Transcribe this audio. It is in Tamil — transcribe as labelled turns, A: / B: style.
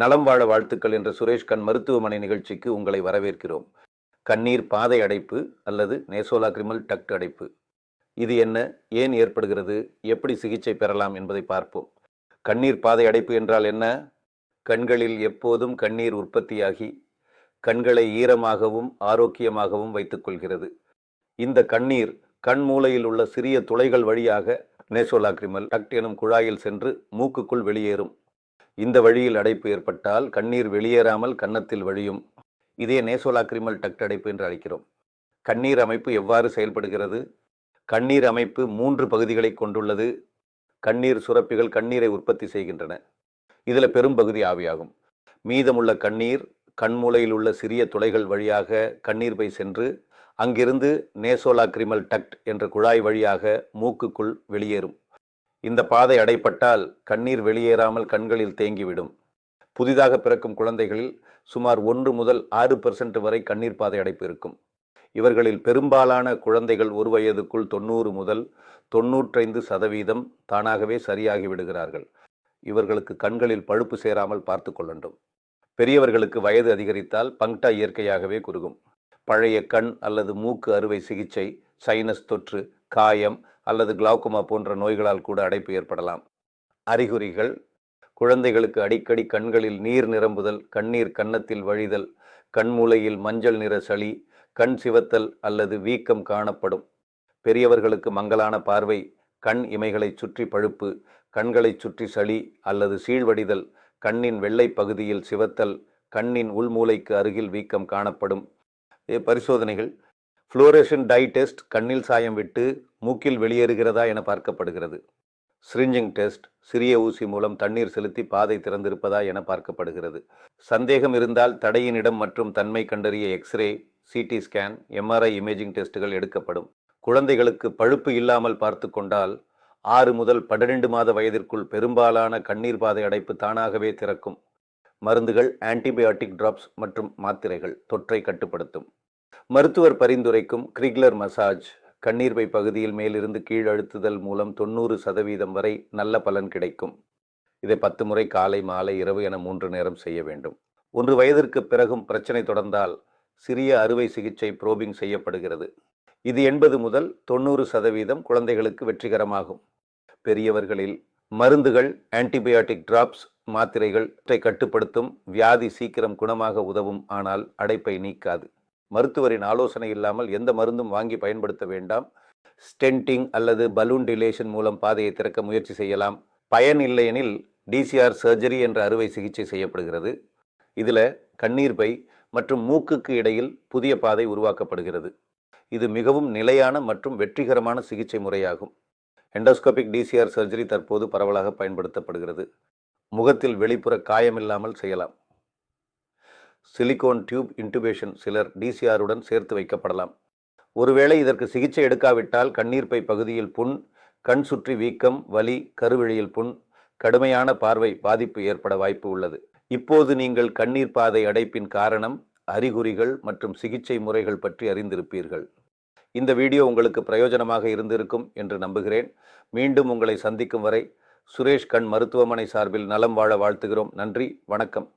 A: நலம் வாழ வாழ்த்துக்கள் என்ற சுரேஷ் கண் மருத்துவமனை நிகழ்ச்சிக்கு உங்களை வரவேற்கிறோம். கண்ணீர் பாதை அடைப்பு அல்லது நேசோலாக்ரிமல் டக்ட் அடைப்பு. இது என்ன? ஏன் ஏற்படுகிறது? எப்படி சிகிச்சை பெறலாம் என்பதை பார்ப்போம். கண்ணீர் பாதை அடைப்பு என்றால் என்ன? கண்களில் எப்போதும் கண்ணீர் உற்பத்தியாகி கண்களை ஈரமாகவும் ஆரோக்கியமாகவும் வைத்துக்கொள்கிறது இந்த கண்ணீர் கண் மூலையில் உள்ள சிறிய துளைகள் வழியாக நேசோலாக்ரிமல் டக்ட் எனும் குழாயில் சென்று மூக்குக்குள் வெளியேறும். இந்த வழியில் அடைப்பு ஏற்பட்டால் கண்ணீர் வெளியேறாமல் கன்னத்தில் வழியும். இதே நேசோலாக்ரிமல் டக்ட் அடைப்பு என்று அழைக்கிறோம். கண்ணீர் அமைப்பு எவ்வாறு செயல்படுகிறது? கண்ணீர் அமைப்பு மூன்று பகுதிகளை கொண்டுள்ளது. கண்ணீர் சுரப்பிகள் கண்ணீரை உற்பத்தி செய்கின்றன. இதில் பெரும்பகுதி ஆவியாகும். மீதமுள்ள கண்ணீர் கண்மூலையில் உள்ள சிறிய துளைகள் வழியாக கண்ணீர் பை சென்று அங்கிருந்து நேசோலாக்ரிமல் டக்ட் என்ற குழாய் வழியாக மூக்குக்குள் வெளியேறும். இந்த பாதை அடைப்பட்டால் கண்ணீர் வெளியேறாமல் கண்களில் தேங்கிவிடும். புதிதாக பிறக்கும் குழந்தைகளில் சுமார் ஒன்று முதல் ஆறு பெர்சன்ட் வரை கண்ணீர் பாதை அடைப்பு இருக்கும். இவர்களில் பெரும்பாலான குழந்தைகள் ஒரு வயதுக்குள் தொண்ணூறு முதல் தொண்ணூற்றைந்து சதவீதம் தானாகவே சரியாகி விடுகிறார்கள். இவர்களுக்கு கண்களில் பழுப்பு சேராமல் பார்த்து கொள்ளண்டும் பெரியவர்களுக்கு வயது அதிகரித்தால் பங்க்டா இயற்கையாகவே குறுகும். பழைய கண் அல்லது மூக்கு அறுவை சிகிச்சை சைனஸ் தொற்று காயம் அல்லது கிளாக்குமா போன்ற நோய்களால் கூட அடைப்பு ஏற்படலாம். அறிகுறிகள் குழந்தைகளுக்கு அடிக்கடி கண்களில் நீர் நிரம்புதல் கண்ணீர் கன்னத்தில் வழிதல் கண்மூலையில் மஞ்சள் நிற சளி கண் சிவத்தல் அல்லது வீக்கம் காணப்படும். பெரியவர்களுக்கு மங்கலான பார்வை கண் இமைகளை சுற்றி பழுப்பு கண்களை சுற்றி சளி அல்லது சீழ்வடிதல் கண்ணின் வெள்ளை பகுதியில் சிவத்தல் கண்ணின் உள்மூலைக்கு அருகில் வீக்கம் காணப்படும். பரிசோதனைகள் ஃப்ளோரேஷன் டை டெஸ்ட் கண்ணில் சாயம் விட்டு மூக்கில் வெளியேறுகிறதா என பார்க்கப்படுகிறது. ஸ்ரிஞ்சிங் டெஸ்ட் சிறிய ஊசி மூலம் தண்ணீர் செலுத்தி பாதை திறந்திருப்பதா என பார்க்கப்படுகிறது. சந்தேகம் இருந்தால் தடையின் இடம் மற்றும் தன்மை கண்டறிய X ray CT scan MRI imaging டெஸ்ட்டுகள் எடுக்கப்படும். குழந்தைகளுக்கு பழுப்பு இல்லாமல் பார்த்து கொண்டால் ஆறு முதல் பன்னிரண்டு மாத வயதிற்குள் பெரும்பாலான கண்ணீர் பாதை அடைப்பு தானாகவே திறக்கும். மருந்துகள் ஆன்டிபயோட்டிக் டிராப்ஸ் மற்றும் மாத்திரைகள் தொற்றை கட்டுப்படுத்தும். மருத்துவர் பரிந்துரைக்கும் கிரிக்லர் மசாஜ் கண்ணீர்பை பகுதியில் மேலிருந்து கீழ் அழுத்துதல் மூலம் தொண்ணூறு சதவீதம் வரை நல்ல பலன் கிடைக்கும். இதை பத்து முறை காலை மாலை இரவு என மூன்று நேரம் செய்ய வேண்டும். ஒன்று வயதிற்கு பிறகும் பிரச்சனை தொடர்ந்தால் சிறிய அறுவை சிகிச்சை புரோபிங் செய்யப்படுகிறது. இது எண்பது முதல் தொண்ணூறு சதவீதம் குழந்தைகளுக்கு வெற்றிகரமாகும். பெரியவர்களில் மருந்துகள் ஆன்டிபயோட்டிக் டிராப்ஸ் மாத்திரைகள் கட்டுப்படுத்தும் வியாதி சீக்கிரம் குணமாக உதவும் ஆனால் அடைப்பை நீக்காது. மருத்துவரின் ஆலோசனை இல்லாமல் எந்த மருந்தும் வாங்கி பயன்படுத்த வேண்டாம். ஸ்டென்டிங் அல்லது பலூன் டிலேஷன் மூலம் பாதையை திறக்க முயற்சி செய்யலாம். பயன் இல்லையெனில் டிசிஆர் சர்ஜரி என்ற அறுவை சிகிச்சை செய்யப்படுகிறது. இதில் கண்ணீர் பை மற்றும் மூக்குக்கு இடையில் புதிய பாதை உருவாக்கப்படுகிறது. இது மிகவும் நிலையான மற்றும் வெற்றிகரமான சிகிச்சை முறையாகும். எண்டோஸ்கோபிக் டிசிஆர் சர்ஜரி தற்போது பரவலாக பயன்படுத்தப்படுகிறது. முகத்தில் வெளிப்புற காயமில்லாமல் செய்யலாம். சிலிகோன் டியூப் இன்டுபேஷன் சிலர் டிசிஆருடன் சேர்த்து வைக்கப்படலாம். ஒருவேளை இதற்கு சிகிச்சை எடுக்காவிட்டால் கண்ணீர்ப்பை பகுதியில் புண் கண் சுற்றி வீக்கம் வலி கருவெளியில் புண் கடுமையான பார்வை பாதிப்பு ஏற்பட வாய்ப்பு உள்ளது. இப்போது நீங்கள் கண்ணீர் பாதை அடைப்பின் காரணம் அறிகுறிகள் மற்றும் சிகிச்சை முறைகள் பற்றி அறிந்திருப்பீர்கள். இந்த வீடியோ உங்களுக்கு பிரயோஜனமாக இருந்திருக்கும் என்று நம்புகிறேன். மீண்டும் உங்களை சந்திக்கும் வரை சுரேஷ் கண் மருத்துவமனை சார்பில் நலம் வாழ வாழ்த்துகிறோம். நன்றி வணக்கம்.